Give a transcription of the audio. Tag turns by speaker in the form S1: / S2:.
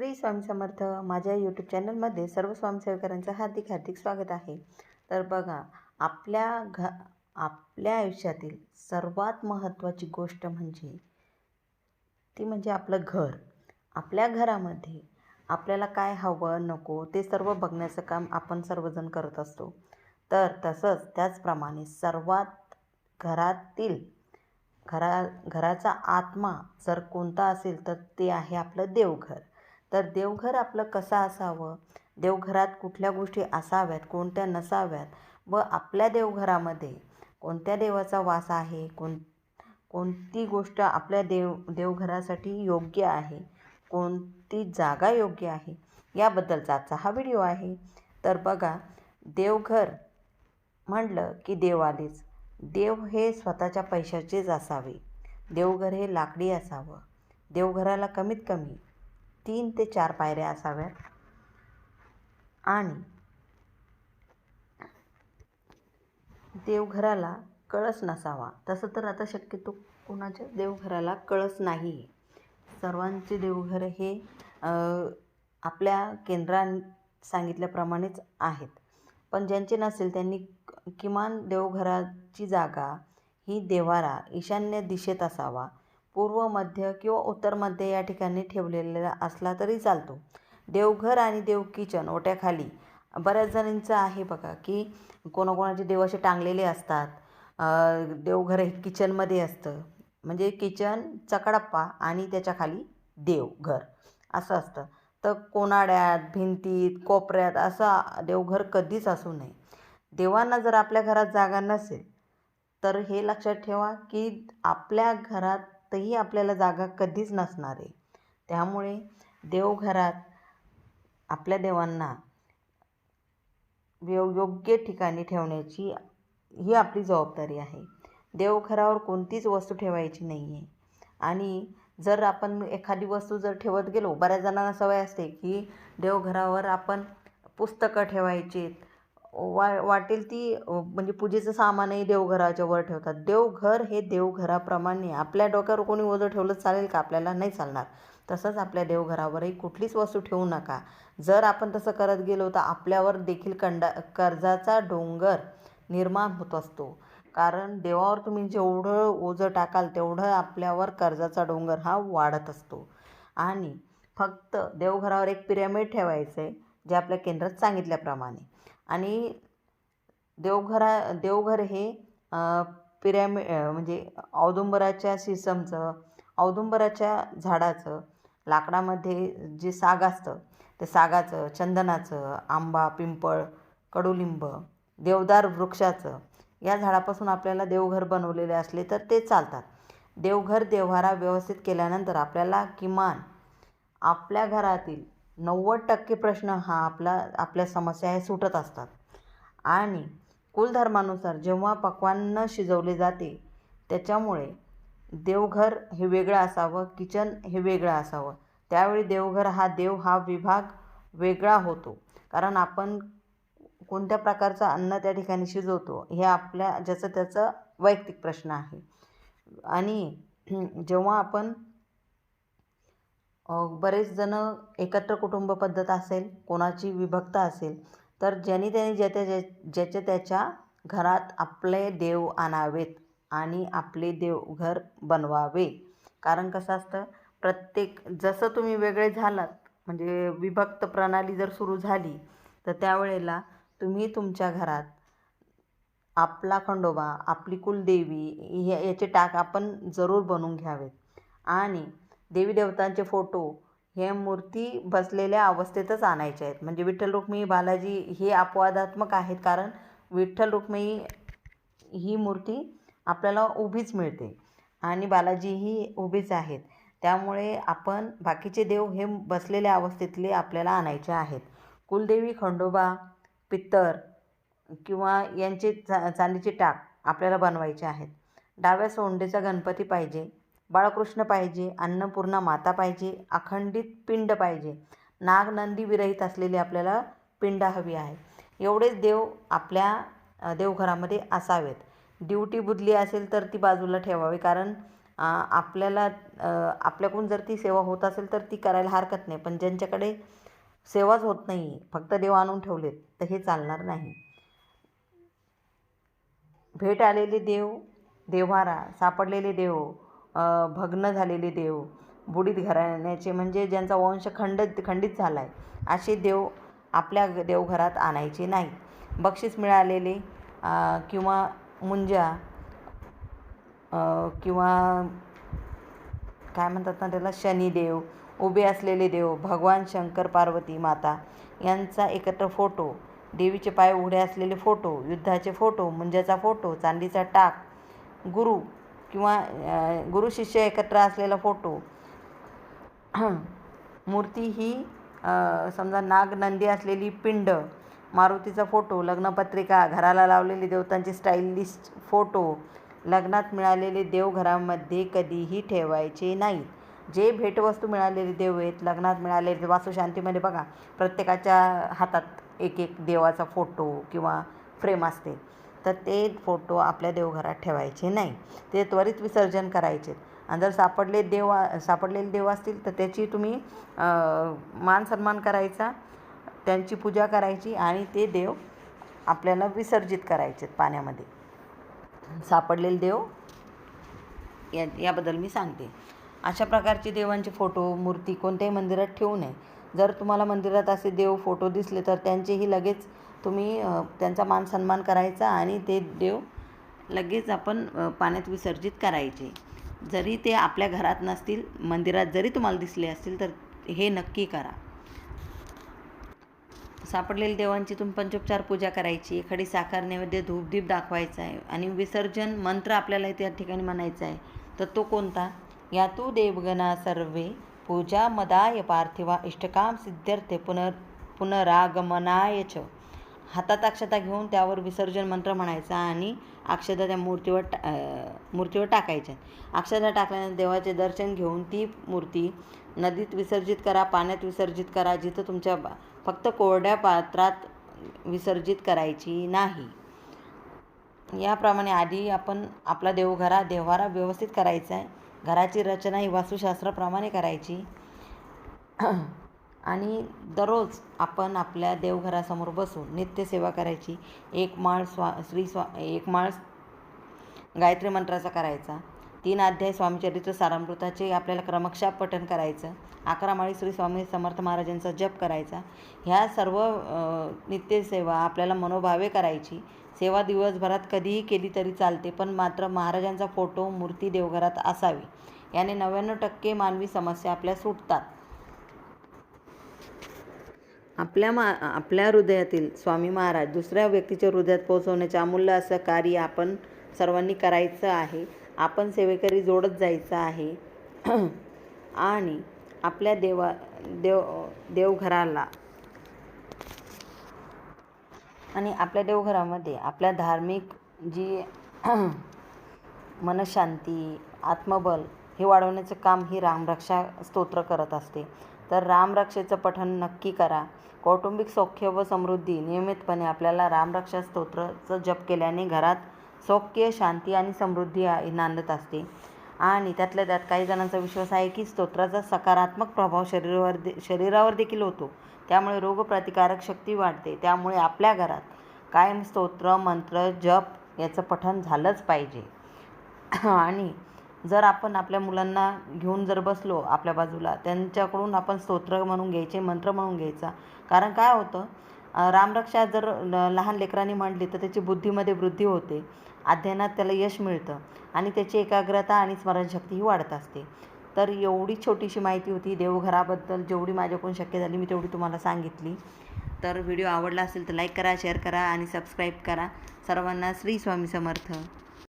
S1: श्री स्वामी समर्थ माझ्या यूट्यूब चॅनलमध्ये सर्व स्वामीसेवकरांचं हार्दिक हार्दिक स्वागत आहे. तर बघा आपल्या घ आपल्या आयुष्यातील सर्वात महत्त्वाची गोष्ट म्हणजे ती म्हणजे आपलं घर. आपल्या घरामध्ये आपल्याला काय हवं नको ते सर्व बघण्याचं काम आपण सर्वजण करत असतो. तर तसंच त्याचप्रमाणे सर्वात घरातील घरा घराचा आत्मा जर कोणता असेल तर ते आहे आपलं देवघर. तर देवघर आपलं कसं असावं? देवघरात कुठल्या गोष्टी असाव्यात? कोणत्या नसाव्यात? व आपल्या देवघरामध्ये कोणत्या देवाचा वास आहे? कोण कोणती गोष्ट आपल्या देव देवघरासाठी योग्य आहे? कोणती जागा योग्य आहे? याबद्दलचा आजचा हा व्हिडिओ आहे. तर बघा देवघर म्हटलं की देव आलेच देव हे स्वतःच्या पैशाचेच असावे. देवघर हे लाकडी असावं. देवघराला कमीत कमी तीन ते चार पायऱ्या असाव्यात. आणि देवघराला कळस नसावा. तसं तर आता शक्यतो कोणाच्या देवघराला कळस नाही आहे सर्वांचे देवघर हे आपल्या केंद्रां सांगितल्याप्रमाणेच आहेत. पण ज्यांचे नसेल त्यांनी किमान देवघराची जागा ही देवारा ईशान्य दिशेत असावा. पूर्व मध्य किंवा उत्तर मध्य या ठिकाणी ठेवलेला असला तरी चालतो. देवघर आणि देव किचन ओट्याखाली बऱ्याच जणींचं आहे बघा की कोणाकोणाचे देव असे टांगलेले असतात. देवघर हे किचनमध्ये असतं. म्हणजे किचन चकडप्पा आणि त्याच्याखाली देवघर असं असतं. तर कोनाड्यात भिंतीत कोपऱ्यात असं देवघर कधीच असू नये. देवांना जर आपल्या घरात जागा नसेल तर हे लक्षात ठेवा की आपल्या घरात घरातही आपल्याला जागा कधीच नसणार आहे. त्यामुळे देवघरात आपल्या देवांना यो योग्य ठिकाणी ठेवण्याची ही आपली जबाबदारी आहे. देवघरावर कोणतीच वस्तू ठेवायची नाही आहे आणि जर आपण एखादी वस्तू जर ठेवत गेलो बऱ्याच जणांना सवय असते की देवघरावर आपण पुस्तकं ठेवायचीत वा वाटेल ती म्हणजे पूजेचं सामानही देवघराच्या वर ठेवतात. देवघर हे देवघराप्रमाणे आपल्या डोक्यावर कोणी ओझं ठेवलं चालेल का? आपल्याला नाही चालणार. तसंच आपल्या देवघरावरही कुठलीच वस्तू ठेवू नका. जर आपण तसं करत गेलो तर आपल्यावर देखील कंडा कर्जाचा डोंगर निर्माण होत असतो. कारण देवावर तुम्ही जेवढं ओझं टाकाल तेवढं आपल्यावर कर्जाचा डोंगर हा वाढत असतो. आणि फक्त देवघरावर एक पिरॅमिड ठेवायचं आहे जे आपल्या केंद्रात सांगितल्याप्रमाणे. आणि देवघरा देवघर हे पिरॅमि म्हणजे औदुंबराच्या सिसमचं औदुंबराच्या झाडाचं लाकडामध्ये जे साग असतं ते सागाचं चंदनाचं आंबा पिंपळ कडुलिंब देवदार वृक्षाचं या झाडापासून आपल्याला देवघर बनवलेले असले तर ते चालतात. देवघर देव्हारा व्यवस्थित केल्यानंतर आपल्याला किमान आपल्या घरातील नव्वद टक्के प्रश्न हा आपला आपल्या समस्या हे सुटत असतात. आणि कुलधर्मानुसार जेव्हा पक्वान्न शिजवले जाते त्याच्यामुळे देवघर हे वेगळं असावं किचन हे वेगळं असावं. त्यावेळी देवघर हा देव हा विभाग वेगळा होतो. कारण आपण कोणत्या प्रकारचं अन्न त्या ठिकाणी शिजवतो हे आपल्या ज्याचं त्याचं वैयक्तिक प्रश्न आहे. आणि जेव्हा आपण बरेच जण एकत्र कुटुंब पद्धत असेल कोणाची विभक्त असेल तर ज्यांनी त्यांनी ज्या त्या ज्या ज्याच्या त्याच्या घरात आपले देव आणावेत आणि आपले देवघर बनवावे. कारण कसं असतं प्रत्येक जसं तुम्ही वेगळे झालात म्हणजे विभक्त प्रणाली जर सुरू झाली तर त्यावेळेला तुम्ही तुमच्या घरात आपला खंडोबा आपली कुलदेवी हे याचे टाक आपण जरूर बनवून घ्यावेत. आणि देवी देवतांचे फोटो हे मूर्ती बसलेल्या अवस्थेतच आणायचे आहेत. म्हणजे विठ्ठल रुक्मिणी बालाजी हे अपवादात्मक आहेत कारण विठ्ठल रुक्मिणी ही मूर्ती आपल्याला उभीच मिळते आणि बालाजी ही उभीच आहेत. त्यामुळे आपण बाकीचे देव हे बसलेल्या अवस्थेतले आपल्याला आणायचे आहेत. कुलदेवी खंडोबा पित्तर किंवा यांचे चा चांदीचे टाक आपल्याला बनवायचे आहेत. डाव्या सोंडेचा गणपती पाहिजे. बाळकृष्ण पाहिजे अन्नपूर्णा माता पाहिजे अखंडित पिंड पाहिजे. नागनंदी विरहित असलेली आपल्याला पिंड हवी आहे. एवढेच देव आपल्या देवघरामध्ये असावेत. ड्युटी बुदली असेल तर ती बाजूला ठेवावी कारण आपल्याला आपल्याकडून जर ती सेवा होत असेल तर ती करायला हरकत नाही. पण ज्यांच्याकडे सेवाच होत नाही फक्त देव आणून ठेवलेत तर हे चालणार नाही. भेट आलेले देव देव्हारा सापडलेले देव भग्न झालेले देव बुडीत घराण्याचे म्हणजे ज्यांचा वंश खंड खंडित झाला आहे असे देव आपल्या देवघरात आणायचे नाही बक्षीस मिळालेले किंवा मुंजा किंवा काय म्हणतात ना त्याला शनिदेव उभे असलेले देव भगवान शंकर पार्वती माता यांचा एकत्र फोटो देवीचे पाय उघडे असलेले फोटो युद्धाचे फोटो मुंजाचा फोटो चांदीचा टाक गुरु किंवा गुरु शिष्य एकत्र असलेला फोटो. मूर्ती ही समजा नाग नंदी असलेली पिंड मारुतीचा फोटो लग्नपत्रिका घराला लावलेली देवतांची स्टाईलिस्ट फोटो लग्नात मिळालेले देव घरामध्ये कधीही ठेवायचे नाहीत. जे भेटवस्तू मिळालेले देव आहेत लग्नात मिळालेले वास्तुशांतीमध्ये बघा प्रत्येकाच्या हातात एक एक देवाचा फोटो किंवा फ्रेम असते. तर ते फोटो आपल्या देवघरात ठेवायचे नाही. ते त्वरित विसर्जन करायचे. आणि जर सापडले देव सापडलेले देव असतील तर त्याची तुम्ही मान सन्मान करायचा त्यांची पूजा करायची आणि ते देव आपल्याला विसर्जित करायचे पाण्यामध्ये. सापडलेले देव या याबद्दल मी सांगते. अशा प्रकारचे देवांचे फोटो मूर्ती कोणत्याही मंदिरात ठेवू नये. जर तुम्हाला मंदिरात असे देव फोटो दिसले तर त्यांचेही लगेच तुम्ही त्यांचा मान सन्मान करायचा आणि ते देव लगेच आपण पाण्यात विसर्जित करायचे. जरी ते आपल्या घरात नसतील मंदिरात जरी तुम्हाला दिसले असतील तर हे नक्की करा. सापडलेल्या देवांची तुम्ही पंचोपचार पूजा करायची एखादी साखर नैवेद्य धूपदीप दाखवायचा आहे आणि विसर्जन मंत्र आपल्याला त्या ठिकाणी म्हणायचा आहे. तर तो कोणता? या तू देवगणा सर्वे पूजा मदाय पार्थिवा इष्टकाम सिद्ध्यर्थे पुनर पुनरागमनाय च. हातात अक्षता घेऊन त्यावर विसर्जन मंत्र म्हणायचा आणि अक्षता त्या मूर्तीवर टा मूर्तीवर टाकायच्या. अक्षता टाकल्यानंतर देवाचे दर्शन घेऊन ती मूर्ती नदीत विसर्जित करा पाण्यात विसर्जित करा जिथं तुमच्या फक्त कोरड्या पात्रात विसर्जित करायची नाही. याप्रमाणे आधी आपण आपला देवघरा देव्हारा व्यवस्थित करायचा आहे. घराची रचना ही वास्तुशास्त्राप्रमाणे करायची. आणि दररोज आपण आपल्या देवघरासमोर बसून नित्यसेवा करायची. एक माळ स्वा श्री स्वा एक माळ गायत्री मंत्राचा करायचा. तीन अध्याय स्वामीचरित्र सारामृताचे आपल्याला क्रमक्षाप पठण करायचं. अकरा माळी श्री स्वामी समर्थ महाराजांचा जप करायचा. ह्या सर्व नित्यसेवा आपल्याला मनोभावे करायची. सेवा दिवसभरात कधीही केली तरी चालते पण मात्र महाराजांचा फोटो मूर्ती देवघरात असावी. याने नव्याण्णव टक्के मानवी समस्या आपल्या सुटतात. आपल्या मा आपल्या हृदयातील स्वामी महाराज दुसऱ्या व्यक्तीच्या हृदयात पोहोचवण्याचे अमूल्य असं कार्य आपण सर्वांनी करायचं आहे. आपण सेवेकरी जोडत जायचं आहे. आणि आपल्या देवा देव देवघराला आणि आपल्या देवघरामध्ये आपल्या धार्मिक जी मनशांती आत्मबल हे वाढवण्याचं काम ही रामरक्षा स्तोत्र करत असते. तर रामरक्षेचं पठण नक्की करा. कौटुंबिक सौख्य व समृद्धी नियमितपणे आपल्याला रामरक्षा स्तोत्राचं जप केल्याने घरात सौख्य शांती आणि समृद्धी नांदत असते. आणि त्यातल्या त्यात काही जणांचा विश्वास आहे की स्तोत्राचा सकारात्मक प्रभाव शरीरावर दे शरीरावर देखील होतो. त्यामुळे रोगप्रतिकारक शक्ती वाढते. त्यामुळे आपल्या घरात कायम स्तोत्र मंत्र जप याचं पठण झालंच पाहिजे. आणि जर आपण आपल्या मुलांना घेऊन जर बसलो आपल्या बाजूला त्यांच्याकडून आपण स्तोत्र म्हणून घ्यायचे मंत्र म्हणून घ्यायचा. कारण काय होतं? रामरक्षा जर लहान लेकरांनी म्हटली तर त्याची बुद्धीमध्ये वृद्धी होते. अध्ययनात त्याला यश मिळतं आणि त्याची एकाग्रता आणि स्मरणशक्तीही वाढत असते. तर एवढी छोटीशी माहिती होती देवघराबद्दल. जेवढी माझ्याकडून शक्य झाली मी तेवढी तुम्हाला सांगितली. तर व्हिडिओ आवडला असेल तर लाईक करा शेअर करा आणि सबस्क्राईब करा. सर्वांना श्री स्वामी समर्थ.